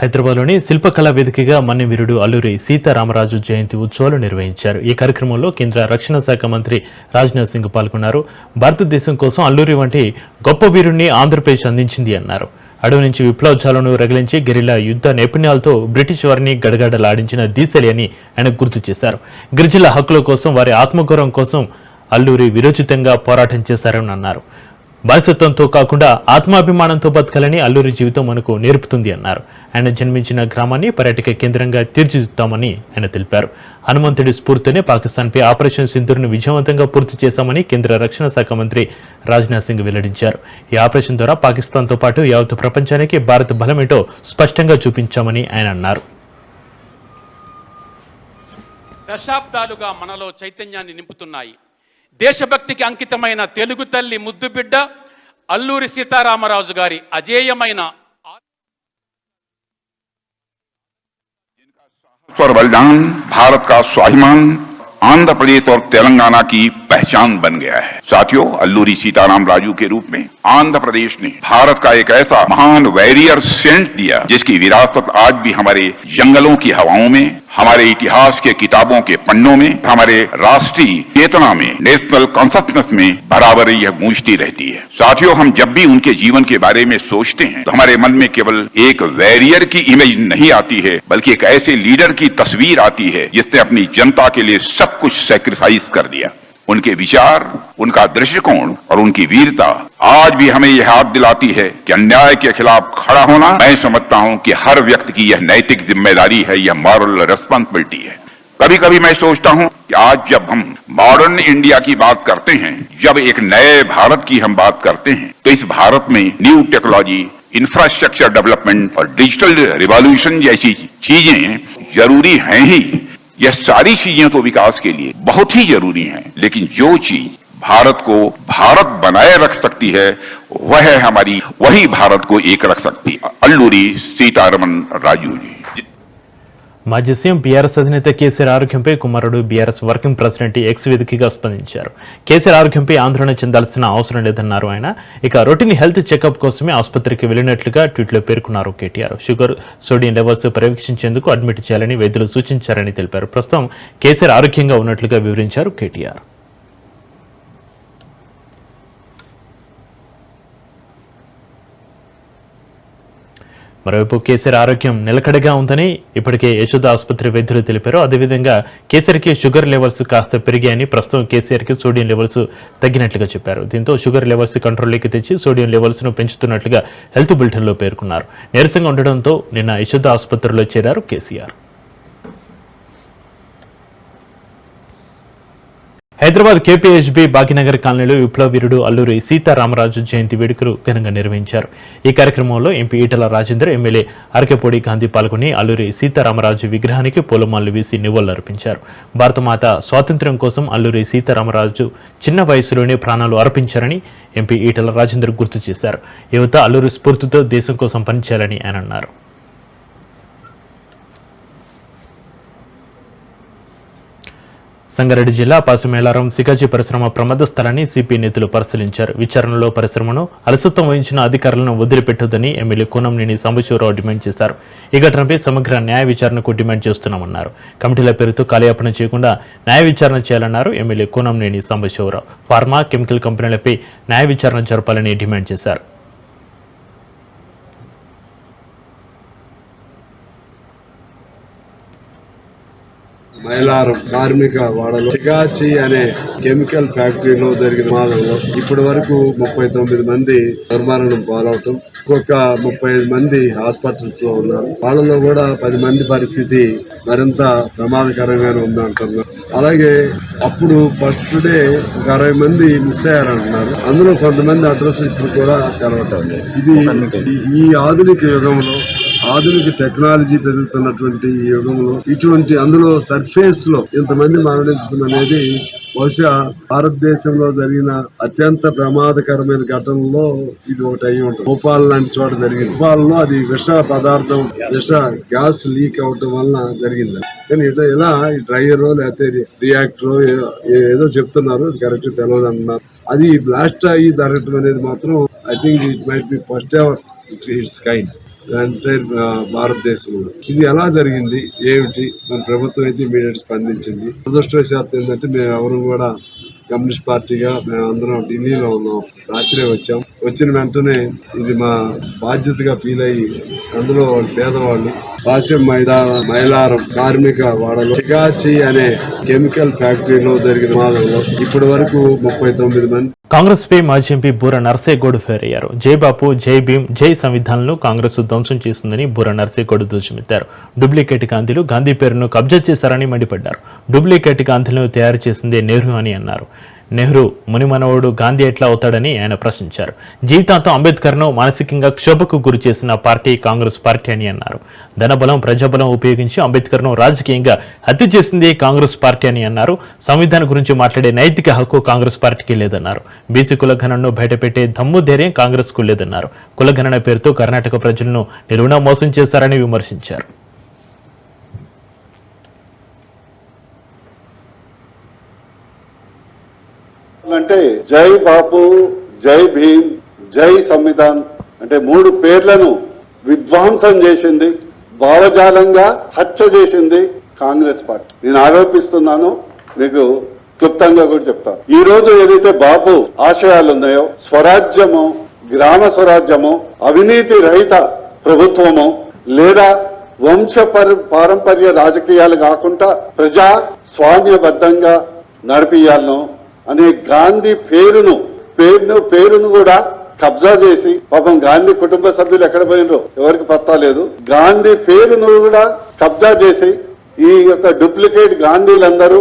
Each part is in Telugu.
హైదరాబాద్లోని శిల్పకళా వేదికగా మన్యవీరుడు అల్లూరి సీతారామరాజు జయంతి ఉత్సవాలు నిర్వహించారు. ఈ కార్యక్రమంలో కేంద్ర రక్షణ శాఖ మంత్రి రాజ్నాథ్ సింగ్ పాల్గొన్నారు. భారతదేశం కోసం అల్లూరి వంటి గొప్ప వీరుణ్ణి ఆంధ్రప్రదేశ్ అందించింది అన్నారు. అడవి నుంచి విప్లవజాలను రగిలించి గెరిలా యుద్ధ నైపుణ్యాలతో బ్రిటిష్ వారిని గడగడలాడించిన దీసలి అని ఆయన గుర్తు చేశారు. గిరిజనుల హక్కుల కోసం వారి ఆత్మగౌరవం కోసం అల్లూరి విరోచితంగా పోరాటం చేశారని అన్నారు. బానిసత్వంతో కాకుండా ఆత్మాభిమానంతో బతకాలని అల్లూరి జీవితం మనకు నేర్పుతుంది అన్నారు. ఆయన జన్మించిన గ్రామాన్ని పర్యాటక కేంద్రంగా తీర్చిదిద్దామని ఆయన తెలిపారు. హనుమంతుడి స్ఫూర్తినే పాకిస్తాన్పై ఆపరేషన్ సింధూర్ను విజయవంతంగా పూర్తి చేశామని కేంద్ర రక్షణ శాఖ మంత్రి రాజ్నాథ్ సింగ్ వెల్లడించారు. ఈ ఆపరేషన్ ద్వారా పాకిస్తాన్తో పాటు యావత్ ప్రపంచానికి భారత్ బలమేటో స్పష్టంగా చూపించామని ఆయన అన్నారు. దశాబ్దాలుగా మనలో చైతన్యాన్ని నింపుతున్నాయి. దేశభక్తికి అంకితమైన తెలుగు తల్లి ముద్దుబిడ్డ అల్లూరి సీతారామరాజు గారి అజేయమైన और बलिदान भारत का स्वाभिमान आंध्र प्रदेश और तेलंगाना की पहचान बन गया है साथियों, अल्लूरी सीताराम राजू के रूप में आंध्र प्रदेश ने भारत का एक ऐसा महान वैरियर सेंट दिया, जिसकी विरासत आज भी हमारे जंगलों की हवाओं में, हमारे इतिहास के किताबों के पन्नों में, हमारे राष्ट्रीय चेतना में नेशनल कॉन्सियसनेस में बराबर यह गूंजती रहती है। साथियों, हम जब भी उनके जीवन के बारे में सोचते हैं तो हमारे मन में केवल एक वैरियर की इमेज नहीं आती है, बल्कि एक ऐसे लीडर की तस्वीर आती है, जिसने अपनी जनता के लिए सब कुछ सेक्रीफाइस कर दिया। उनके विचार, उनका दृष्टिकोण और उनकी वीरता आज भी हमें यह याद दिलाती है कि अन्याय के खिलाफ खड़ा होना, मैं समझता हूँ कि हर व्यक्ति की यह नैतिक ज़िम्मेदारी है, यह मॉरल रेस्पॉन्सिबिलिटी है। कभी कभी मैं सोचता हूँ कि आज जब हम मॉडर्न इंडिया की बात करते हैं, जब एक नए भारत की हम बात करते हैं तो इस भारत में न्यू टेक्नोलॉजी इंफ्रास्ट्रक्चर डेवलपमेंट और डिजिटल रिवॉल्यूशन जैसी चीज़ें ज़रूरी हैं ही। यह सारी चीज़ें तो विकास के लिए बहुत ही ज़रूरी हैं, लेकिन जो चीज़ भारत को भारत बनाए रख सकती है, वह हमारी, वही भारत को एक रख सकती है। अल्लूरी, सीतारमन, राजू जी। మాజీ సీఎం బీఆర్ఎస్ అధినేత కేసీఆర్ ఆరోగ్యంపై కుమారుడు బీఆర్ఎస్ వర్కింగ్ ప్రెసిడెంట్ ఎక్స్ వేదికగా స్పందించారు. కేసీఆర్ ఆరోగ్యంపై ఆందోళన చెందాల్సిన అవసరం లేదన్నారు ఆయన. ఇక రొటీన్ హెల్త్ చెకప్ కోసమే ఆసుపత్రికి వెళ్ళినట్లుగా ట్వీట్లో పేర్కొన్నారు కేటీఆర్. షుగర్ సోడియం లెవెల్స్ పర్యవేక్షించేందుకు అడ్మిట్ చేయాలని వైద్యులు సూచించారని తెలిపారు. ప్రస్తుతం కేసీఆర్ ఆరోగ్యంగా ఉన్నట్లుగా వివరించారు కేటీఆర్. మరోవైపు కేసీఆర్ ఆరోగ్యం నిలకడగా ఉందని ఇప్పటికే యశోద ఆసుపత్రి వైద్యులు తెలిపారు. అదేవిధంగా కేసీఆర్కి షుగర్ లెవెల్స్ కాస్త పెరిగాయని ప్రస్తుతం కేసీఆర్కి సోడియం లెవెల్స్ తగ్గినట్లుగా చెప్పారు. దీంతో షుగర్ లెవెల్స్ కంట్రోల్లోకి తెచ్చి సోడియం లెవెల్స్ను పెంచుతున్నట్లుగా హెల్త్ బులెటిన్లో పేర్కొన్నారు. నీరసంగా ఉండడంతో నిన్న యశోద ఆసుపత్రిలో చేరారు కేసీఆర్. హైదరాబాద్ కేపీహెచ్బీ భాగ్యనగర్ కాలనీలో విప్లవ వీరుడు అల్లూరి సీతారామరాజు జయంతి వేడుకలు ఘనంగా నిర్వహించారు. ఈ కార్యక్రమంలో ఎంపీ ఈటల రాజేందర్ ఎమ్మెల్యే అరకెపూడి గాంధీ పాల్గొని అల్లూరి సీతారామరాజు విగ్రహానికి పూలమాలలు వేసి నివాళులర్పించారు. భారతమాత స్వాతంత్ర్యం కోసం అల్లూరి సీతారామరాజు చిన్న వయసులోనే ప్రాణాలు అర్పించారని ఎంపీ ఈటల రాజేందర్ గుర్తు చేశారు. యువత అల్లూరి స్ఫూర్తితో దేశం కోసం పనిచేయాలని ఆయన అన్నారు. సంగారెడ్డి జిల్లా పాసిమేలారం సికాజీ పరిశ్రమ ప్రమాద స్థలాన్ని సిపి నేతలు పరిశీలించారు. విచారణలో పరిశ్రమను అలసత్వం వహించిన అధికారులను వదిలిపెట్టొద్దని ఎమ్మెల్యే కూనంనేని సాంబశివరావు డిమాండ్ చేశారు. ఈ ఘటనపై సమగ్ర న్యాయ విచారణకు డిమాండ్ చేస్తున్నామన్నారు. కమిటీల పేరుతో కాలయాపన చేయకుండా న్యాయ విచారణ చేయాలన్నారు MLA Kunamneni Sambasivarao. Pharma chemical కంపెనీలపై న్యాయ విచారణ జరపాలని డిమాండ్ చేశారు. మైలారం కార్మిక వాడలో చిగాచి అనే కెమికల్ ఫ్యాక్టరీలో జరిగిన ప్రమాదంలో ఇప్పటి వరకు ముప్పై తొమ్మిది మంది దుర్మరణం పాలవటం ఇంకొక ముప్పై ఐదు మంది హాస్పిటల్స్లో ఉన్నారు. వాళ్ళలో కూడా పది మంది పరిస్థితి మరింత ప్రమాదకరంగానే ఉందంటున్నారు అలాగే అప్పుడు ఫస్ట్ డే ఒక అరవై మంది మిస్ అయ్యారంటున్నారు. అందులో కొంతమంది అడ్రస్ ఇప్పుడు కూడా కలవటం ఇది ఈ ఆధునిక యుగంలో ఆధునిక టెక్నాలజీ పెరుగుతున్నటువంటి ఈ యుగంలో ఇటువంటి అందులో సర్ఫేస్లో ఇంతమంది మరణించడం అనేది బహుశా భారతదేశంలో జరిగిన అత్యంత ప్రమాదకరమైన ఘటనలో ఇది ఒకటి అయి ఉంటుంది. భోపాల్ లాంటి చోట జరిగింది. భోపాల్లో అది విష పదార్థం విష గ్యాస్ లీక్ అవటం వలన జరిగింది. కానీ ఇట్లా ఇలా ఈ డ్రైయరో లేకపోతే రియాక్టర్ ఏదో చెప్తున్నారు అది కరెక్ట్ తెలియదు అన్నారు అది బ్లాస్ట్ అయ్యి జరగటం అనేది మాత్రం I think it might be first ever its kind entire భారతదేశంలో. ఇది ఎలా జరిగింది? ఏమిటి? మన ప్రభుత్వం అయితే ఇమీడియట్ స్పందించింది. దురదృష్టవశాత్తు ఏంటంటే మేము ఎవరు కూడా కమ్యూనిస్ట్ పార్టీగా మేము అందరం ఢిల్లీలో ఉన్నాం. రాత్రే వచ్చాం. వచ్చిన వెంటనే ఇది మా బాధ్యతగా ఫీల్ అయ్యి అందులో వాళ్ళు పేదవాళ్ళు. భాష్యం మైదా మైలారం కార్మిక వాడలో చిగాచి అనే కెమికల్ ఫ్యాక్టరీలో జరిగిన ప్రమాదంలో ఇప్పటి వరకు ముప్పై తొమ్మిది మంది కాంగ్రెస్ పై మాజీ ఎంపీ బూర నర్సేగౌడ్ ఫేర్ అయ్యారు జై బాపు జై భీమ్ జై సంవిధానంలో కాంగ్రెస్ ధ్వంసం చేస్తుందని బూర నర్సేగౌడ్ దుష్మెత్తారు డూప్లికేట్ గాంధీలు గాంధీ పేరును కబ్జా చేశారని మండిపడ్డారు. డూప్లికేట్ గాంధీలను తయారు చేసిందే నెహ్రూ అని అన్నారు. నెహ్రూ మునిమనవుడు గాంధీ ఎట్లా అవుతాడని ఆయన ప్రశ్నించారు. జీవితాంతం అంబేద్కర్ను మానసికంగా క్షోభకు గురి చేసిన పార్టీ కాంగ్రెస్ పార్టీ అని అన్నారు. ధనబలం ప్రజాబలం ఉపయోగించి అంబేద్కర్ను రాజకీయంగా హత్య చేసింది కాంగ్రెస్ పార్టీ అని అన్నారు. సంవిధానం గురించి మాట్లాడే నైతిక హక్కు కాంగ్రెస్ పార్టీకి లేదన్నారు. బీసీ కులఘనను బయటపెట్టే దమ్ము ధైర్యం కాంగ్రెస్కు లేదన్నారు. కులగణన పేరుతో కర్ణాటక ప్రజలను నిలువునా మోసం చేస్తారని విమర్శించారు. అంటే జై బాపు జై భీమ్ జై సంవిధాన్ అంటే మూడు పేర్లను విధ్వంసం చేసింది భావజాలంగా హత్య చేసింది కాంగ్రెస్ పార్టీ. నేను ఆరోపిస్తున్నాను మీకు క్లుప్తంగా కూడా చెప్తాను. ఈ రోజు ఏదైతే బాపు ఆశయాలు ఉన్నాయో స్వరాజ్యము గ్రామ స్వరాజ్యము అవినీతి రహిత ప్రభుత్వము లేదా వంశ పారంపర్య రాజకీయాలు కాకుండా ప్రజా స్వామ్యబద్ధంగా నడిపియాలను అనే గాంధీ పేరును పేరును పేరును కూడా కబ్జా చేసి పాపం గాంధీ కుటుంబ సభ్యులు ఎక్కడ పోయినరో ఎవరికి పత్తా లేదు. గాంధీ పేరును కూడా కబ్జా చేసి ఈ యొక్క డూప్లికేట్ గాంధీలందరూ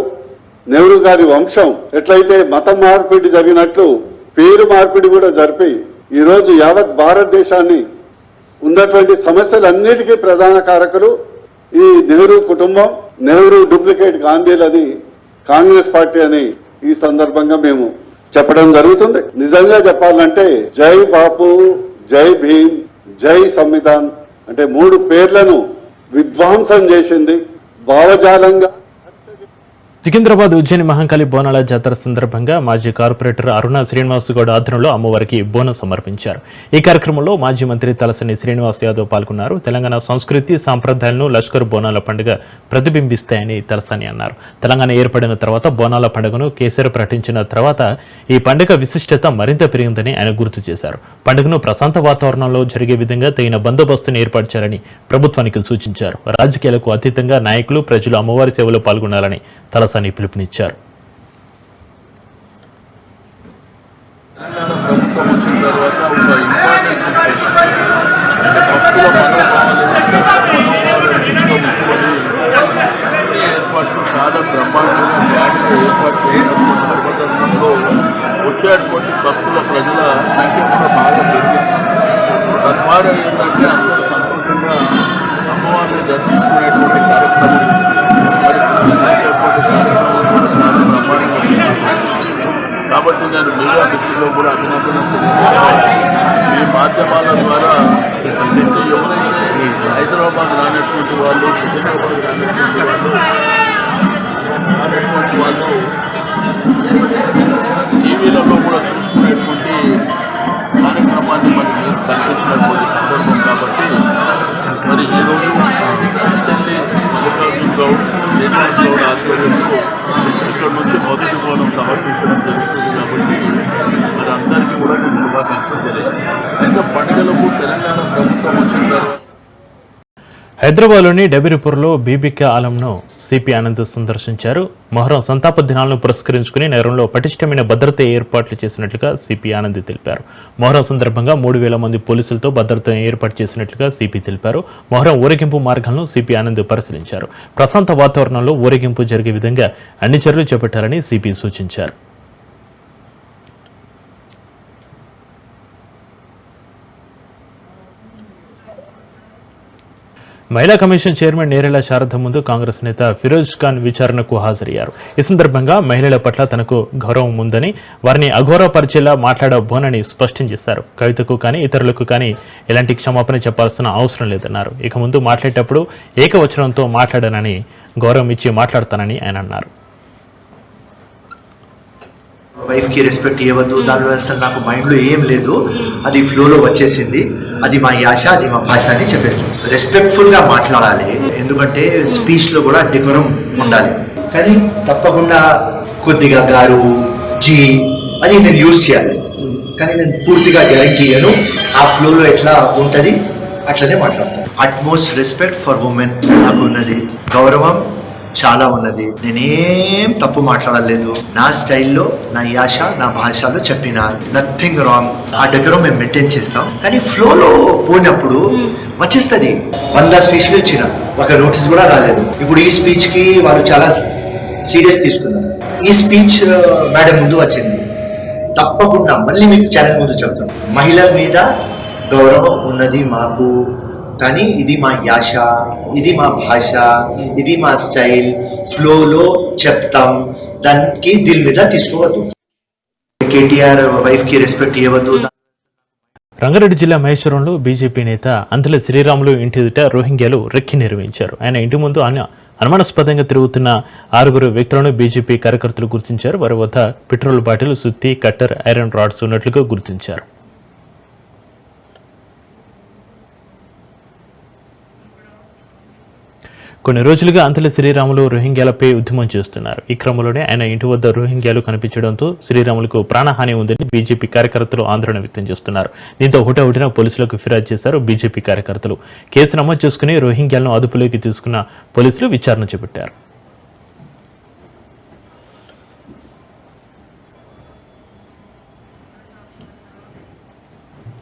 నెహ్రూ గారి వంశం ఎట్లయితే మత మార్పిడి జరిగినట్లు పేరు మార్పిడి కూడా జరిపి ఈరోజు యావత్ భారతదేశాన్ని ఉన్నటువంటి సమస్యలన్నిటికీ ప్రధాన కారకులు ఈ నెహ్రూ కుటుంబం నెహ్రూ డూప్లికేట్ గాంధీలని కాంగ్రెస్ పార్టీ అని ఈ సందర్భంగా మేము చెప్పడం జరుగుతుంది. నిజంగా చెప్పాలంటే జై బాపు జై భీమ్ జై సంవిధాన్ అంటే మూడు పేర్లను విధ్వంసం చేసింది భావజాలంగా సికింద్రాబాద్ ఉజ్జయిని మహంకాళి బోనాల జాతర సందర్భంగా మాజీ కార్పొరేటర్ అరుణ శ్రీనివాస్ గౌడ్ ఆధ్వర్యంలో అమ్మవారికి బోనం సమర్పించారు. ఈ కార్యక్రమంలో మాజీ మంత్రి తలసని శ్రీనివాస్ యాదవ్ పాల్గొన్నారు. తెలంగాణ సంస్కృతి సాంప్రదాయాలను లష్కర్ బోనాల పండుగ ప్రతిబింబిస్తాయని తలసాని అన్నారు. తెలంగాణ ఏర్పడిన తర్వాత బోనాల పండుగను కేసీఆర్ ప్రకటించిన తర్వాత ఈ పండుగ విశిష్టత మరింత పెరిగిందని ఆయన గుర్తు చేశారు. పండుగను ప్రశాంత వాతావరణంలో జరిగే విధంగా తగిన బందోబస్తును ఏర్పాటు చేయాలని ప్రభుత్వానికి సూచించారు. రాజకీయాలకు అతీతంగా నాయకులు ప్రజలు అమ్మవారి సేవలో పాల్గొనాలని తలసాని పిలుపునిచ్చారు. ఏర్పాటు వచ్చేటువంటి భక్తుల ప్రజల సంఖ్య కూడా బాగా పెరిగింది. తద్వారా పరిస్థితిలో కూడా అభినందన ఈ మాధ్యమాల ద్వారా అంటే ఎవరైతే హైదరాబాద్ రానటువంటి వాళ్ళు సికింద్రాబాద్ రానటువంటి వాళ్ళు రానటువంటి వాళ్ళు పండుగలకు తెలంగాణ ప్రభుత్వం వచ్చిన తర్వాత హైదరాబాద్లోని డబిరిపూర్లో బీబీకే ఆలంను సిపి ఆనంద్ సందర్శించారు. మొహరం సంతాప దినాలను పురస్కరించుకుని నగరంలో పటిష్టమైన భద్రత ఏర్పాట్లు చేసినట్లుగా సిపి ఆనంద్ తెలిపారు. మొహరం సందర్భంగా మూడు వేల మంది పోలీసులతో భద్రతను ఏర్పాటు చేసినట్లుగా సిపి తెలిపారు. మొహరం ఊరేగింపు మార్గాలను సిపి ఆనంద్ పరిశీలించారు. ప్రశాంత వాతావరణంలో ఊరేగింపు జరిగే విధంగా అన్ని చర్యలు చేపట్టాలని సిపి సూచించారు. మహిళా కమిషన్ చైర్మన్ నేరేల శారద ముందు కాంగ్రెస్ నేత ఫిరోజ్ ఖాన్ విచారణకు హాజరయ్యారు. ఈ సందర్భంగా మహిళల పట్ల తనకు గౌరవం ఉందని వారిని అఘోరపరిచేలా మాట్లాడబోనని స్పష్టం చేశారు. కవితకు కానీ ఇతరులకు కానీ ఎలాంటి క్షమాపణ చెప్పాల్సిన అవసరం లేదన్నారు. ఇక ముందు మాట్లాడేటప్పుడు ఏకవచనంతో మాట్లాడనని గౌరవం ఇచ్చి మాట్లాడతానని ఆయన అన్నారు. వైఫ్కి రెస్పెక్ట్ ఇవ్వద్దు దానివల్ల అసలు నాకు మైండ్లో ఏం లేదు. అది ఫ్లోలో వచ్చేసింది. అది మా యాస అది మా భాష అని చెప్పేస్తాం రెస్పెక్ట్ఫుల్గా మాట్లాడాలి. ఎందుకంటే స్పీచ్లో కూడా డెకోరం ఉండాలి. కానీ తప్పకుండా కొద్దిగా గారు జీ అది నేను యూజ్ చేయాలి. కానీ నేను పూర్తిగా గ్యారంటీ ఇయ్యను. ఆ ఫ్లోలో ఎట్లా ఉంటది అట్లనే మాట్లాడతాను. అట్మోస్ట్ రెస్పెక్ట్ ఫర్ ఉమెన్ నాకు ఉన్నది గౌరవం చాలా ఉన్నది. నేనేం తప్పు మాట్లాడలేదు. నా స్టైల్లో నా యాస నా భాషలో చెప్పిన నథింగ్ రాంగ్ ఆ దగ్గర మేము మెయింటైన్ చేస్తాం. కానీ ఫ్లోలో పోయినప్పుడు వచ్చేస్తుంది. వంద స్పీచ్లు ఇచ్చిన. ఒక నోటీస్ కూడా రాలేదు. ఇప్పుడు ఈ స్పీచ్కి వాళ్ళు చాలా సీరియస్ తీసుకున్నారు. ఈ స్పీచ్ మేడం ముందు వచ్చింది. తప్పకుండా మళ్ళీ మీకు ఛానల్ ముందు చెప్తాను. మహిళల మీద గౌరవం ఉన్నది మాకు. కానీ ఇది మా యాస ఇది మా భాష ఇది మా స్టైల్ ఫ్లోలో చెప్తాం. దానికి దీని మీద తీసుకోవద్దు. కేటీఆర్ వైఫ్కి రెస్పెక్ట్ ఇవ్వద్దు. రంగారెడ్డి జిల్లా మహేశ్వరంలో బీజేపీ నేత అంతల శ్రీరాములు ఇంటి ఎదుట రోహింగ్యాలు రెక్కి నిర్వహించారు. ఆయన ఇంటి ముందు అన అనుమానాస్పదంగా తిరుగుతున్న ఆరుగురు వ్యక్తులను బీజేపీ కార్యకర్తలు గుర్తించారు. వారి వద్ద పెట్రోల్ బాటిల్ సుత్తి కట్టర్ ఐరన్ రాడ్స్ ఉన్నట్లుగా గుర్తించారు. కొన్ని రోజులుగా అంతల శ్రీరాములు రోహింగ్యాలపై ఉద్యమం చేస్తున్నారు. ఈ క్రమంలోనే ఆయన ఇంటి వద్ద రోహింగ్యాలు కనిపించడంతో శ్రీరాములకు ప్రాణహాని ఉందని బీజేపీ కార్యకర్తలు ఆందోళన వ్యక్తం చేస్తున్నారు. దీంతో హుటాహుటిన పోలీసులకు ఫిర్యాదు చేశారు బీజేపీ కార్యకర్తలు. కేసు నమోదు చేసుకుని రోహింగ్యాలను అదుపులోకి తీసుకున్న పోలీసులు విచారణ చేపట్టారు.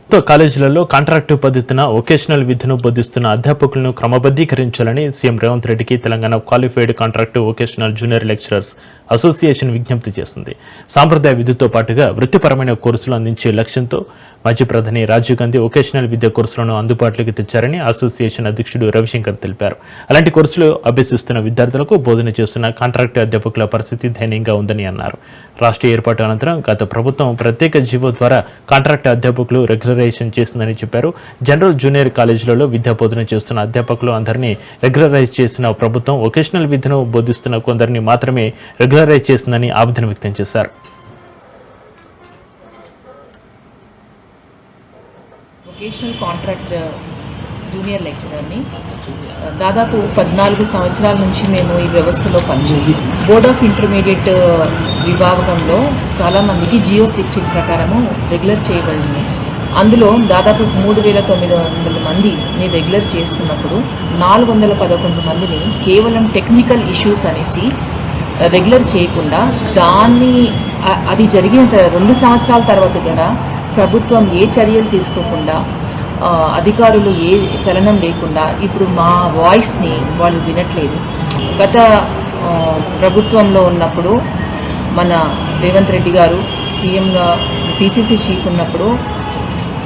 ప్రభుత్వ కాలేజీలలో కాంట్రాక్టు పద్ధతిన వొకేషనల్ విద్యను బోధిస్తున్న అధ్యాపకులను క్రమబద్ధీకరించాలని సీఎం రేవంత్ రెడ్డికి Telangana qualified contract vocational junior lecturers association విజ్ఞప్తి చేసింది. సాంప్రదాయ విద్యతో పాటుగా వృత్తిపరమైన కోర్సులు అందించే లక్ష్యంతో మాజీ ప్రధాని రాజీవ్ గాంధీ వొకేషనల్ విద్య కోర్సులను అందుబాటులోకి తెచ్చారని అసోసియేషన్ అధ్యక్షుడు రవిశంకర్ తెలిపారు. అలాంటి కోర్సులు అభ్యసిస్తున్న విద్యార్థులకు బోధన చేస్తున్న కాంట్రాక్టు అధ్యాపకుల పరిస్థితి దయనీయంగా ఉందని అన్నారు. రాష్ట్ర ఏర్పాటు అనంతరం గత ప్రభుత్వం ప్రత్యేక జీవో ద్వారా కాంట్రాక్ట్ అధ్యాపకులు రెగ్యులరైజేషన్ చేసిందని చెప్పారు. జనరల్ జూనియర్ కాలేజీలలో విద్యా బోధన చేస్తున్న అధ్యాపకులు అందరినీ రెగ్యులరైజ్ చేసిన ప్రభుత్వం వొకేషనల్ విద్యను బోధిస్తున్న కొందరిని మాత్రమే రెగ్యులరైజ్ చేసిందని ఆవేదన వ్యక్తం చేశారు. వొకేషనల్ కాంట్రాక్ట్ జూనియర్ లెక్చరర్ని దాదాపు పద్నాలుగు సంవత్సరాల నుంచి మేము ఈ వ్యవస్థలో పనిచేస్తాం బోర్డ్ ఆఫ్ ఇంటర్మీడియట్ విభాగంలో చాలామందికి జియో సిక్స్టీన్ ప్రకారము రెగ్యులర్ చేయబడింది. అందులో దాదాపు మూడు వేల తొమ్మిది వందల మందిని రెగ్యులర్ చేస్తున్నప్పుడు నాలుగు వందల పదకొండు మందిని కేవలం టెక్నికల్ ఇష్యూస్ అనేసి రెగ్యులర్ చేయకుండా దాన్ని అది జరిగిన రెండు సంవత్సరాల తర్వాత కూడా ప్రభుత్వం ఏ చర్యలు తీసుకోకుండా అధికారులు ఏ చలనం లేకుండా ఇప్పుడు మా వాయిస్ని వాళ్ళు వినట్లేదు. గత ప్రభుత్వంలో ఉన్నప్పుడు మన రేవంత్ రెడ్డి గారు సీఎంగా పీసీసీ చీఫ్ ఉన్నప్పుడు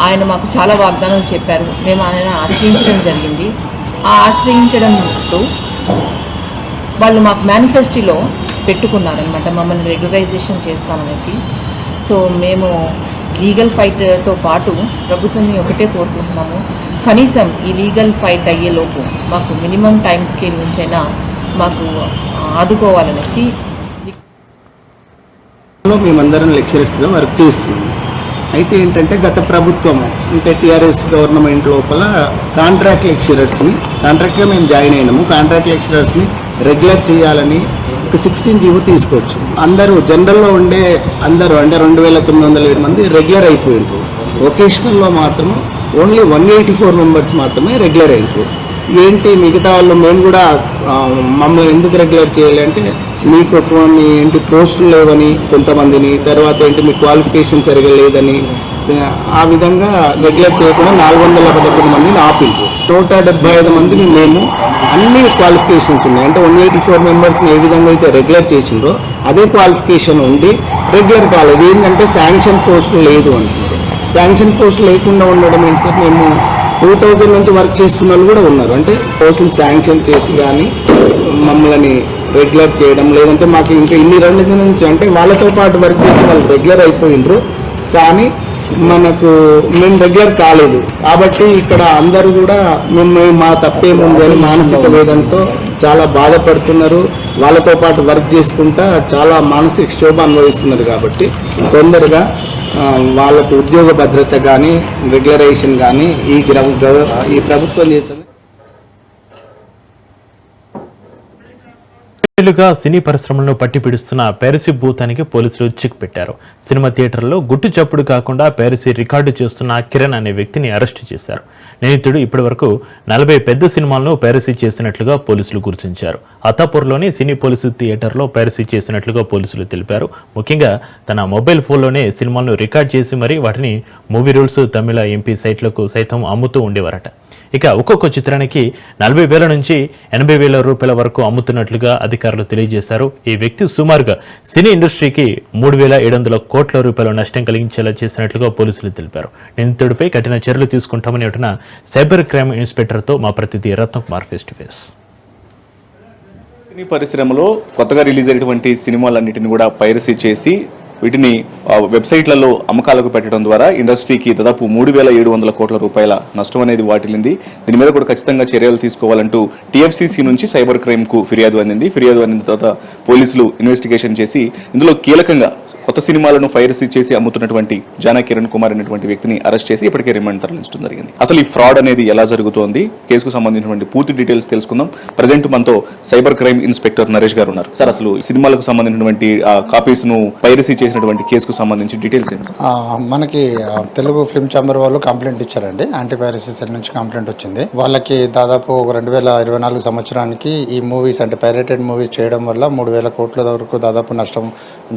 ఆయన మాకు చాలా వాగ్దానాలు చెప్పారు. మేము ఆయన ఆశ్రయించడం జరిగింది. ఆ ఆశ్రయించడంలో వాళ్ళు మాకు మేనిఫెస్టోలో పెట్టుకున్నారనమాట మమ్మల్ని రెగ్యులరైజేషన్ చేస్తామనేసి. సో మేము లీగల్ ఫైట్తో పాటు ప్రభుత్వాన్ని ఒకటే కోరుకుంటున్నాము. కనీసం ఈ లీగల్ ఫైట్ అయ్యేలోపు మాకు మినిమం టైం స్కేల్ నుంచైనా మాకు ఆదుకోవాలనేసి మేమందరం లెక్చరర్స్గా వర్క్ చేస్తున్నాం. అయితే ఏంటంటే గత ప్రభుత్వం అంటే టీఆర్ఎస్ గవర్నమెంట్ లోపల కాంట్రాక్ట్ లెక్చరర్స్ని కాంట్రాక్ట్గా మేము జాయిన్ అయినాము. కాంట్రాక్ట్ లెక్చరర్స్ని రెగ్యులర్ చేయాలని ఒక సిక్స్టీన్ జీవో తీసుకోవచ్చు. అందరూ జనరల్లో ఉండే అందరూ అంటే రెండు వేల తొమ్మిది వందల ఏడు మంది రెగ్యులర్ అయిపోయిండ్రు. వొకేషనల్లో మాత్రం only one eighty four members మాత్రమే రెగ్యులర్ అయిపో ఏంటి మిగతా వాళ్ళు మేము కూడా మమ్మల్ని ఎందుకు రెగ్యులర్ చేయాలి అంటే మీకు కొన్ని ఏంటి పోస్టులు లేవని కొంతమందిని తర్వాత ఏంటి మీ క్వాలిఫికేషన్ సరిగా లేదని ఆ, ఆ విధంగా రెగ్యులర్ చేయకుండా నాలుగు వందల పదకొండు మందిని ఆపిండ్రు. నూట డెబ్బై ఐదు మందిని మేము అన్ని క్వాలిఫికేషన్స్ ఉన్నాయి. అంటే వన్ ఎయిటీ ఫోర్ మెంబర్స్ని ఏ విధంగా అయితే రెగ్యులర్ చేసిండ్రో అదే క్వాలిఫికేషన్ ఉండి రెగ్యులర్ కాలేదు. ఏంటంటే శాంక్షన్ పోస్టులు లేదు అంటున్నారు. శాంక్షన్ పోస్ట్ లేకుండా ఉండడం ఏంటి సార్? మేము టూ థౌజండ్ నుంచి వర్క్ చేస్తున్న వాళ్ళు కూడా ఉన్నారు. అంటే పోస్టులు శాంక్షన్ చేసి కానీ మమ్మల్ని రెగ్యులర్ చేయడం లేదంటే మాకు ఇంకా ఇన్ని రెండు నుంచి అంటే వాళ్ళతో పాటు వర్క్ చేసి వాళ్ళు రెగ్యులర్ అయిపోయిండ్రు. కానీ మనకు మేము రెగ్యులర్ కాలేదు. కాబట్టి ఇక్కడ అందరూ కూడా మేము మా తప్పేముంది అని మానసిక వేదంతో చాలా బాధపడుతున్నారు. వాళ్ళతో పాటు వర్క్ చేసుకుంటా చాలా మానసిక క్షోభ అనుభవిస్తున్నారు కాబట్టి తొందరగా వాళ్ళకు ఉద్యోగ భద్రత కానీ రెగ్యులరైజేషన్ కానీ ఈ ఈ ప్రభుత్వం చేసింది ఏళ్ళుగా సినీ పరిశ్రమలను పట్టిపిడుస్తున్న భూతానికి పోలీసులు చిక్ పెట్టారు. సినిమా థియేటర్లో గుట్టు చప్పుడు కాకుండా పైరసీ రికార్డు చేస్తున్న కిరణ్ అనే వ్యక్తిని అరెస్టు చేశారు. నిందితుడు ఇప్పటివరకు నలభై పెద్ద సినిమాలను పైరసీ చేసినట్లుగా పోలీసులు గుర్తించారు. అత్తాపూర్లోని సినీ పోలీసు థియేటర్లో పైరసీ చేసినట్లుగా పోలీసులు తెలిపారు. ముఖ్యంగా తన మొబైల్ ఫోన్లోనే సినిమాలను రికార్డ్ చేసి మరీ వాటిని మూవీ రూల్స్ తమిళ ఎంపీ సైట్లకు సైతం అమ్ముతూ ఉండేవారట. ఇక ఒక్కొక్క చిత్రానికి నలభై వేల నుంచి ఎనభై వేల రూపాయల వరకు అమ్ముతున్నట్లుగా అధికారులు తెలియజేశారు. ఈ వ్యక్తి సుమారుగా సినీ ఇండస్ట్రీకి మూడు వేల ఏడు వందల కోట్ల రూపాయల నష్టం కలిగించేలా చేసినట్లుగా పోలీసులు తెలిపారు. నిందితుడిపై కఠిన చర్యలు తీసుకుంటామని అంటున్న సైబర్ క్రైమ్ ఇన్స్పెక్టర్తో మా ప్రతినిధి Ratna Kumar face to face. సినీ పరిశ్రమలో కొత్తగా రిలీజ్ అయినటువంటి సినిమాలన్నింటిని కూడా పైరసీ చేసి వీటిని వెబ్సైట్లలో అమ్మకాలకు పెట్టడం ద్వారా ఇండస్ట్రీకి దాదాపు మూడు వేల ఏడు వందల కోట్ల రూపాయల నష్టం అనేది వాటిల్లింది. దీని మీద కూడా ఖచ్చితంగా చర్యలు తీసుకోవాలంటూ టీఎఫ్సీసీ నుంచి సైబర్ క్రైమ్కు ఫిర్యాదు అందింది. ఫిర్యాదు అందిన తర్వాత పోలీసులు ఇన్వెస్టిగేషన్ చేసి ఇందులో కీలకంగా కొత్త సినిమాలను పైరసీ చేసి అమ్ముతున్నటువంటి జానా కిరణ్ కుమార్ అనేటువంటి వ్యక్తిని అరెస్ట్ చేసి ఇప్పటికే రిమాండ్ తరలించడం జరిగింది. అసలు ఈ ఫ్రాడ్ అనేది ఎలా జరుగుతోంది? కేసుకు సంబంధించినటువంటి పూర్తి డీటెయిల్స్ తెలుసుకుందాం. ప్రజెంట్ మనతో సైబర్ క్రైమ్ ఇన్స్పెక్టర్ నరేష్ గారు ఉన్నారు. సార్ అసలు ఈ సినిమాలకు సంబంధించినటువంటి కాపీస్ను పైరసీ చేసినటువంటి కేసుకు సంబంధించి డీటెయిల్స్ ఏంటి? మనకి తెలుగు ఫిల్మ్ ఛాంబర్ వాళ్ళు కంప్లైంట్ ఇచ్చారండి. యాంటీ పైరసీ సెల్ నుంచి కంప్లైంట్ వచ్చింది. వాళ్ళకి దాదాపు ఒక రెండు వేల ఇరవై నాలుగు సంవత్సరానికి ఈ మూవీస్ అంటే పైరేటెడ్ మూవీస్ చేయడం వల్ల మూడు వేల కోట్ల వరకు దాదాపు నష్టం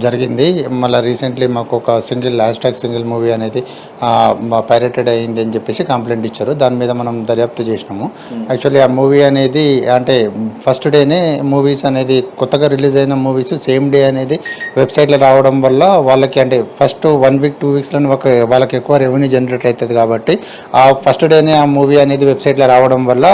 జరిగింది. మళ్ళీ రీసెంట్లీ మాకు ఒక single hash tag single movie అనేది పైరేటెడ్ అయింది అని చెప్పేసి కంప్లైంట్ ఇచ్చారు. దాని మీద మనం దర్యాప్తు చేసినాము. యాక్చువల్లీ ఆ మూవీ అనేది అంటే ఫస్ట్ డేనే మూవీస్ అనేది కొత్తగా రిలీజ్ అయిన మూవీస్ సేమ్ డే అనేది వెబ్సైట్లో రావడం వల్ల వాళ్ళకి అంటే ఫస్ట్ వన్ వీక్ టూ వీక్స్లో ఒక వాళ్ళకి ఎక్కువ రెవెన్యూ జనరేట్ అవుతుంది కాబట్టి ఆ ఫస్ట్ డేనే ఆ మూవీ అనేది వెబ్సైట్లో రావడం వల్ల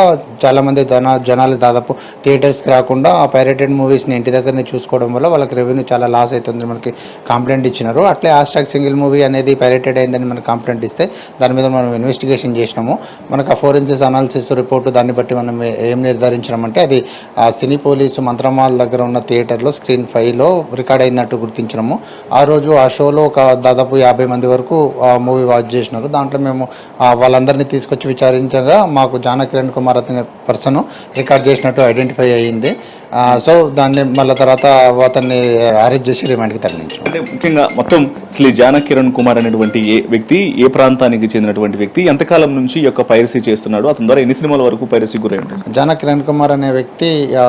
చాలామంది జన జనాలు దాదాపు థియేటర్స్కి రాకుండా ఆ పైరేటెడ్ మూవీస్ని ఇంటి దగ్గరనే చూసుకోవడం వల్ల వాళ్ళకి రెవెన్యూ చాలా లాస్ అవుతుంది మనకి కంప్లైంట్ ఇచ్చినారు. అట్లే హ్యాష్ సింగిల్ మూవీ అనేది పైరేటెడ్ అయిందని మనకి కంప్లైంట్ ఇస్తే దాని మీద మనం ఇన్వెస్టిగేషన్ చేసినాము. మనకు ఆ ఫోరెన్సిస్ అనాలిసిస్ రిపోర్టు దాన్ని బట్టి మనం ఏం నిర్ధారించినామంటే అది ఆ సినీ పోలీసు మంత్రమాల దగ్గర ఉన్న థియేటర్లో స్క్రీన్ ఫైవ్లో రికార్డ్ అయినట్టు గుర్తించినాము. ఆ ఆ రోజు ఆ షోలో ఒక దాదాపు యాభై మంది వరకు ఆ మూవీ వాచ్ చేసినారు. దాంట్లో మేము వాళ్ళందరినీ తీసుకొచ్చి విచారించగా మాకు జానకిరణ్ కుమార్ అతని పర్సన్ రికార్డ్ చేసినట్టు ఐడెంటిఫై అయ్యింది. సో దాన్ని మళ్ళీ తర్వాత అతన్ని అరెస్ట్ చేసి రిమాండ్కి తరలించాం. అంటే ముఖ్యంగా మొత్తం అసలు ఈ జానా కిరణ్ కుమార్ అనేటువంటి ఏ వ్యక్తి ఏ ప్రాంతానికి చెందినటువంటి వ్యక్తి ఎంతకాలం నుంచి యొక్క పైరసీ చేస్తున్నాడు అతని ద్వారా ఎన్ని సినిమాల వరకు పైరసీ గురై ఉంటాడు జాన కిరణ్ కుమార్ అనే వ్యక్తి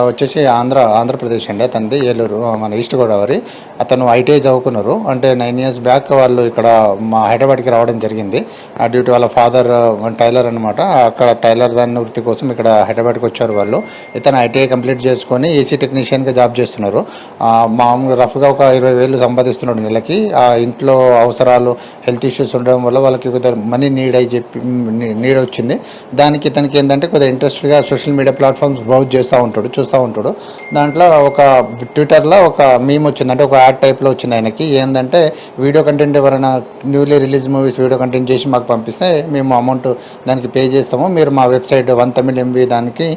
వచ్చేసి ఆంధ్ర ఆంధ్రప్రదేశ్ అండి. అతనిది ఏలూరు మన ఈస్ట్ గోదావరి. అతను ఐటీఐ చదువుకున్నారు. అంటే నైన్ ఇయర్స్ బ్యాక్ వాళ్ళు ఇక్కడ మా హైదరాబాద్కి రావడం జరిగింది. ఆ డ్యూటీ వాళ్ళ ఫాదర్ టైలర్ అనమాట అక్కడ టైలర్ దాని వృత్తి కోసం ఇక్కడ హైదరాబాద్కి వచ్చారు వాళ్ళు. ఇతను ఐటీఐ కంప్లీట్ చేసుకొని ఏసీ టెక్నీషియన్గా జాబ్ చేస్తున్నారు. మామూలుగా రఫ్గా ఒక ఇరవై వేలు సంపాదిస్తున్నాడు నెలకి. ఆ ఇంట్లో అవసరాలు హెల్త్ ఇష్యూస్ ఉండడం వల్ల వాళ్ళకి కొద్దిగా మనీ నీడ్ అయి చెప్పి నీడ్ వచ్చింది. దానికి ఇతనికి ఏంటంటే కొద్దిగా ఇంట్రెస్ట్గా సోషల్ మీడియా ప్లాట్ఫామ్స్ బ్రౌజ్ చేస్తూ ఉంటాడు చూస్తూ ఉంటాడు. దాంట్లో ఒక ట్విట్టర్లో ఒక మీమ్ వచ్చింది. అంటే ఒక యాడ్ టైప్లో వచ్చింది ఆయనకి. ఏంటంటే వీడియో కంటెంట్ ఎవరైనా newly release movies video content చేసి మాకు పంపిస్తే మేము అమౌంట్ దానికి పే చేస్తాము. మీరు మా వెబ్సైట్ వన్ తమిళ్ ఎంబీ దానికి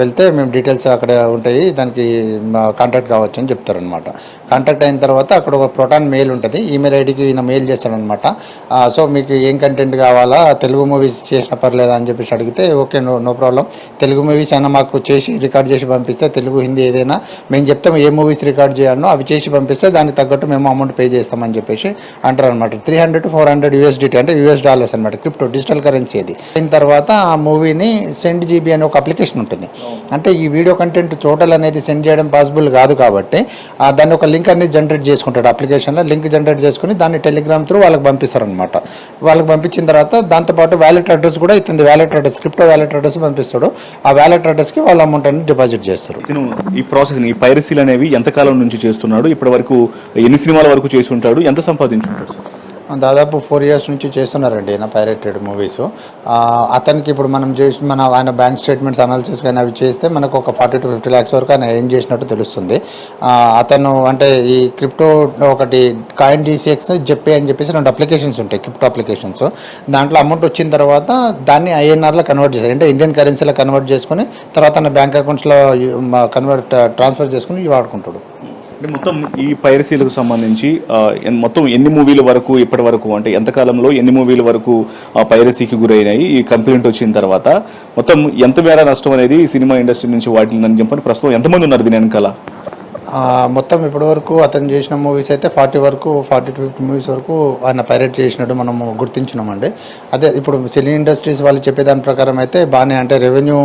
వెళ్తే మేము డీటెయిల్స్ అక్కడ ఉంటాయి. దానికి కాంటాక్ట్ కావచ్చు అని చెప్తారనమాట కాంటాక్ట్ అయిన తర్వాత అక్కడ ఒక ప్రొటాన్ మెయిల్ ఉంటుంది. ఈమెయిల్ ఐడికి ఈయన మెయిల్ చేస్తాడనమాట సో మీకు ఏం కంటెంట్ కావాలా తెలుగు మూవీస్ చేసిన పర్లేదా అని చెప్పేసి అడిగితే okay no no problem Telugu movies అయినా మాకు చేసి రికార్డ్ చేసి పంపిస్తే తెలుగు హిందీ ఏదైనా మేము చెప్తాం ఏ మూవీస్ రికార్డ్ చేయాలనో అవి చేసి పంపిస్తే దానికి తగ్గట్టు మేము అమౌంట్ పే చేస్తామని చెప్పేసి అంటారు అనమాట three hundred to four hundred USDT అంటే యూఎస్ డాలర్స్ అనమాట క్రిప్టో డిజిటల్ కరెన్సీ అది. అయిన తర్వాత ఆ మూవీని సెండ్ జీబీ అనే ఒక అప్లికేషన్ ఉంటుంది. అంటే ఈ వీడియో కంటెంట్ టోటల్ అనేది సెండ్ చేయడం పాసిబుల్ కాదు కాబట్టి దాన్ని ఒక లింక్ అనేది జనరేట్ చేసుకుంటాడు అప్లికేషన్లో. లింక్ జనరేట్ చేసుకుని దాన్ని టెలిగ్రామ్ త్రూ వాళ్ళకి పంపిస్తారనమాట వాళ్ళకి పంపించిన తర్వాత దాంతోపాటు వ్యాలెట్ అడ్రస్ కూడా ఇస్తుంది. Wallet address crypto wallet address పంపిస్తాడు. ఆ వ్యాలెట్ అడ్రస్కి వాళ్ళ అమౌంట్ అనేది డిపాజిట్ చేస్తారు. ఈ ప్రాసెస్ ఈ పైరసీలు అనేవి ఎంతకాలం నుంచి చేస్తున్నాడు? ఇప్పటి వరకు ఎన్ని సినిమాల వరకు చేసి ఉంటాడు? ఎంత సంపాదించుంటాడు? దాదాపు ఫోర్ ఇయర్స్ నుంచి చేస్తున్నారండి ఈయన పైరేటెడ్ మూవీస్. అతనికి ఇప్పుడు మనం చేసి మన ఆయన బ్యాంక్ స్టేట్మెంట్స్ అనాలిసిస్ కానీ అవి చేస్తే మనకు ఒక ఫార్టీ టు ఫిఫ్టీ ల్యాక్స్ వరకు ఆయన ఏం చేసినట్టు తెలుస్తుంది. అతను అంటే ఈ క్రిప్టో ఒకటి కాయిన్ డీసీఎక్స్ జెప్పే అని చెప్పేసి రెండు అప్లికేషన్స్ ఉంటాయి క్రిప్టో అప్లికేషన్స్. దాంట్లో అమౌంట్ వచ్చిన తర్వాత దాన్ని ఐఎన్ఆర్లో కన్వర్ట్ చేశారు. అంటే ఇండియన్ కరెన్సీలో కన్వర్ట్ చేసుకుని తర్వాత తన బ్యాంక్ అకౌంట్స్లో కన్వర్ట్ ట్రాన్స్ఫర్ చేసుకుని ఇవి వాడుకుంటాడు. అంటే మొత్తం ఈ పైరసీలకు సంబంధించి మొత్తం ఎన్ని మూవీల వరకు ఇప్పటి వరకు అంటే ఎంత కాలంలో ఎన్ని మూవీల వరకు ఆ, పైరసీకి గురైనాయి ఈ కంప్లైంట్ వచ్చిన తర్వాత మొత్తం ఎంత మేర నష్టం అనేది సినిమా ఇండస్ట్రీ నుంచి వాటిల్లని చెప్పని ప్రస్తుతం ఎంతమంది ఉన్నారు దీని వెనకాల? మొత్తం ఇప్పటివరకు అతను చేసిన మూవీస్ అయితే ఫార్టీ వరకు ఫార్టీ టు ఫిఫ్టీ మూవీస్ వరకు ఆయన పైరేట్ చేసినట్టు మనము గుర్తించినామండి. అదే ఇప్పుడు సినీ ఇండస్ట్రీస్ వాళ్ళు చెప్పేదాని ప్రకారం అయితే బాగానే అంటే రెవెన్యూ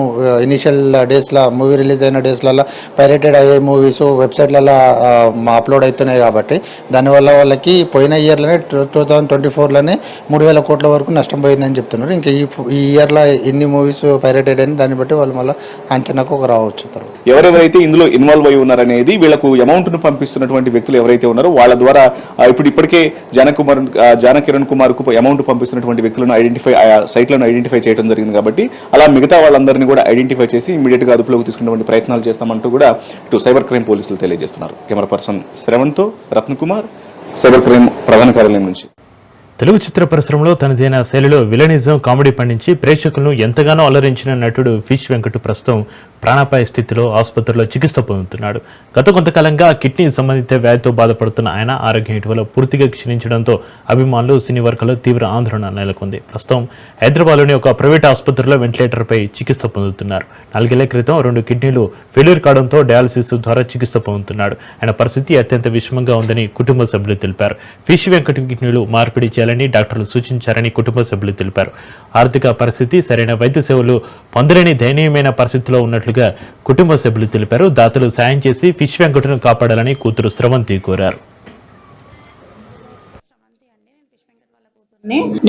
ఇనిషియల్ డేస్లో మూవీ రిలీజ్ అయిన డేస్లలో పైరేటెడ్ అయ్యే మూవీస్ వెబ్సైట్లలో అప్లోడ్ అవుతున్నాయి కాబట్టి దానివల్ల వాళ్ళకి పోయిన ఇయర్లోనే టూ టూ థౌజండ్ ట్వంటీ ఫోర్లోనే మూడు వేల కోట్ల వరకు నష్టం పోయిందని చెప్తున్నారు. ఇంకా ఈ ఈ ఇయర్లో ఎన్ని మూవీస్ పైరేటెడ్ అయింది దాన్ని బట్టి వాళ్ళు మళ్ళీ అంచనాకు ఒక రావచ్చు. ఎవరెవరైతే ఇందులో ఇన్వాల్వ్ అయి ఉన్నారనేది వీళ్ళకు అమౌంట్ను పంపిస్తున్నటువంటి వ్యక్తులు ఎవరైతే ఉన్నారో వాళ్ళ ద్వారా ఇప్పుడు ఇప్పటికే జానకుమార్ జానకిరణ్ కుమార్కు అమౌంట్ పంపిస్తున్నటువంటి వ్యక్తులను ఐడెంటిఫై ఆ సైట్లను ఐడెంటిఫై చేయడం జరిగింది కాబట్టి అలా మిగతా వాళ్ళందరినీ కూడా ఐడెంటిఫై చేసి ఇమీడియట్గా అదుపులోకి తీసుకునేటువంటి ప్రయత్నాలు చేస్తామంటూ కూడా ఇటు సైబర్ క్రైమ్ పోలీసులు తెలియజేస్తున్నారు. కెమెరా పర్సన్ శ్రవణ్తో రత్నకుమార్ సైబర్ క్రైమ్ ప్రధాన కార్యాలయం నుంచి. తెలుగు చిత్ర పరిశ్రమలో తనదైన శైలిలో విలనిజం కామెడీ పండించి ప్రేక్షకులను ఎంతగానో అలరించిన నటుడు ఫిష్ వెంకట్ ప్రస్తుతం ప్రాణాపాయ స్థితిలో ఆసుపత్రిలో చికిత్స పొందుతున్నాడు. గత కొంతకాలంగా కిడ్నీ సంబంధిత వ్యాధితో బాధపడుతున్న ఆయన ఆరోగ్యం ఇటీవల పూర్తిగా క్షీణించడంతో అభిమానులు సినీ వర్గాల్లో తీవ్ర ఆందోళన నెలకొంది. ప్రస్తుతం హైదరాబాద్లోని ఒక ప్రైవేట్ ఆసుపత్రిలో వెంటిలేటర్పై చికిత్స పొందుతున్నారు. నాలుగేళ్ళ క్రితం రెండు కిడ్నీలు ఫెయిల్యూర్ కావడంతో డయాలసిస్ ద్వారా చికిత్స పొందుతున్నాడు. ఆయన పరిస్థితి అత్యంత విషమంగా ఉందని కుటుంబ సభ్యులు తెలిపారు. ఫిష్ వెంకట్ కిడ్నీలు మార్పిడి చేయాలని డాక్టర్లు సూచించారని కుటుంబ సభ్యులు తెలిపారు. ఆర్థిక పరిస్థితి సరైన వైద్య సేవలు పొందలేని దయనీయమైన పరిస్థితిలో ఉన్నట్లుగా కుటుంబ సభ్యులు తెలిపారు. దాతలు సాయం చేసి ఫిష్ వెంకటను కాపాడాలని కూతురు స్రవంతి కోరారు.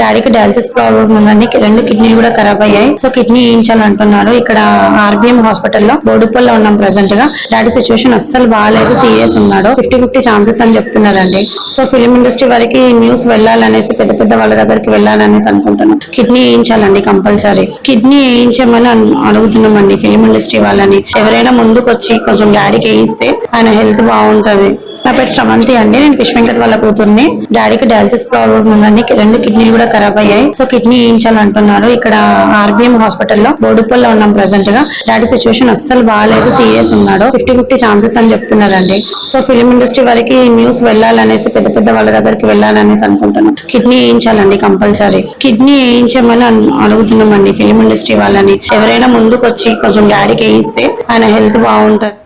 డాడీకి డయాలసిస్ ప్రాబ్లం ఉందండి రెండు కిడ్నీలు కూడా ఖరాబ్ అయ్యాయి. సో కిడ్నీ వేయించాలంటున్నారు ఇక్కడ ఆర్బిఎం హాస్పిటల్లో బోడుపల్లో ఉన్నాం ప్రెసెంట్గా. డాడీ సిచ్యువేషన్ అస్సలు బాగాలేదు. సీరియస్ ఉన్నాడు. ఫిఫ్టీ ఫిఫ్టీ ఛాన్సెస్ అని చెప్తున్నారండి. సో ఫిలిం ఇండస్ట్రీ వారికి న్యూస్ వెళ్ళాలనేసి పెద్ద పెద్ద వాళ్ళ దగ్గరికి వెళ్ళాలనేసి అనుకుంటున్నాం. కిడ్నీ వేయించాలండి కంపల్సరీ? కిడ్నీ వేయించమని అడుగుతున్నామండి ఫిలిం ఇండస్ట్రీ వాళ్ళని. ఎవరైనా ముందుకు వచ్చి కొంచెం డాడీకి వేయిస్తే ఆయన హెల్త్ బాగుంటది. నా పేరు శ్రవంతి అండి. నేను ఫిష్ వెంకట్ వాళ్ళ కూతుర్ని. డాడీకి డయాలసిస్ ప్రాబ్లం ఉందండి. రెండు కిడ్నీలు కూడా ఖరాబ్ అయ్యాయి. సో కిడ్నీ వేయించాలంటున్నారు ఇక్కడ ఆర్బిఎం హాస్పిటల్లో బోడుపల్లో ఉన్నాం ప్రెసెంట్గా. డాడీ సిచ్యువేషన్ అస్సలు బాగాలేదు సీరియస్ ఉన్నాడు. ఫిఫ్టీ ఫిఫ్టీ ఛాన్సెస్ అని చెప్తున్నారండి. సో ఫిలిం ఇండస్ట్రీ వారికి న్యూస్ వెళ్ళాలనేసి పెద్ద పెద్ద వాళ్ళ దగ్గరికి వెళ్ళాలనేసి అనుకుంటున్నాం. కిడ్నీ వేయించాలండి కంపల్సరీ? కిడ్నీ వేయించమని అడుగుతున్నాం అడుగుతున్నామండి ఫిలిం ఇండస్ట్రీ వాళ్ళని. ఎవరైనా ముందుకు వచ్చి కొంచెం డాడీకి వేయిస్తే ఆయన హెల్త్ బాగుంటుంది.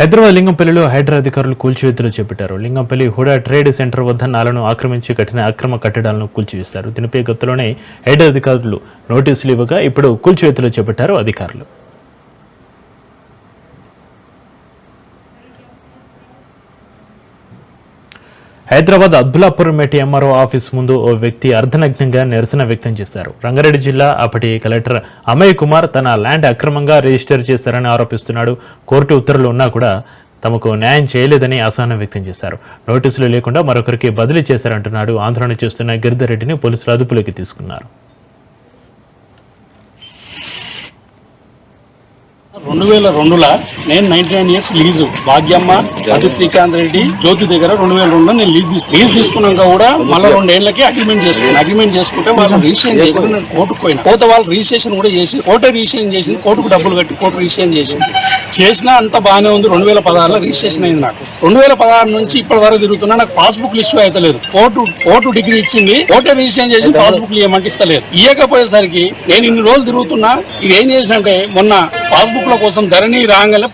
హైదరాబాద్ లింగంపల్లిలో హైడ్రా అధికారులు కూల్చివేతలు చేపట్టారు. లింగంపల్లి హుడా ట్రేడ్ సెంటర్ వద్ద నాలను ఆక్రమించి కట్టిన అక్రమ కట్టడాలను కూల్చివేస్తారు దీనిపై గతంలోనే హైడ్రా అధికారులు నోటీసులు ఇవ్వగా ఇప్పుడు కూల్చివేతలు చేపట్టారు అధికారులు. Hyderabad Abdullapurmet MRO office ముందు ఓ వ్యక్తి అర్ధనగ్నంగా నిరసన వ్యక్తం చేశారు. రంగారెడ్డి జిల్లా అప్పటి కలెక్టర్ అమయ్ కుమార్ తన ల్యాండ్ అక్రమంగా రిజిస్టర్ చేశారని ఆరోపిస్తున్నాడు. కోర్టు ఉత్తర్వులు ఉన్నా కూడా తమకు న్యాయం చేయలేదని అసహనం వ్యక్తం చేశారు. నోటీసులు లేకుండా మరొకరికి బదిలీ చేశారంటున్నాడు. ఆందోళన చేస్తున్న గిరిధరెడ్డిని పోలీసులు అదుపులోకి తీసుకున్నారు. రెండు వేల రెండులో నేను ninety nine years lease. Bhagyamma అది శ్రీకాంత్ రెడ్డి జ్యోతి దగ్గర రెండు వేల రెండులో నేను లీజ్ తీసుకు లీజ్ తీసుకున్నాక కూడా మళ్ళీ రెండేళ్ళకి అగ్రిమెంట్ చేసుకున్నాను అగ్రిమెంట్ చేసుకుంటే వాళ్ళు రిజిస్ట్రేషన్ చేయకుండా నేను కోర్టుకు పోయినా. పోతే వాళ్ళు రిజిస్ట్రేషన్ కూడా చేసి కోర్టే రిజిస్ట్రేషన్ చేసింది కోర్టుకు డబ్బులు కట్టి కోర్టు రిజిస్ట్రేషన్ చేసింది. చేసినా అంత బాగానే ఉంది. రెండు వేల పదహారులో రిజిస్ట్రేషన్ అయింది నాకు. రెండు వేల పదహారు నుంచి ఇప్పటి వరకు తిరుగుతున్నా నాకు పాస్బుక్ ఇష్యూ అయితే కోర్టు కోర్టు డిగ్రీ ఇచ్చింది. కోర్టే రిజిస్ట్రేషన్ చేసి పాస్బుక్ ఇవ్వమంటే ఇస్తలేదు. ఇవ్వకపోయేసరికి నేను ఇన్ని రోజులు తిరుగుతున్నా. ఇది ఏం చేసినంటే మొన్న పాస్బుక్ల కోసం ధరణి రాగానే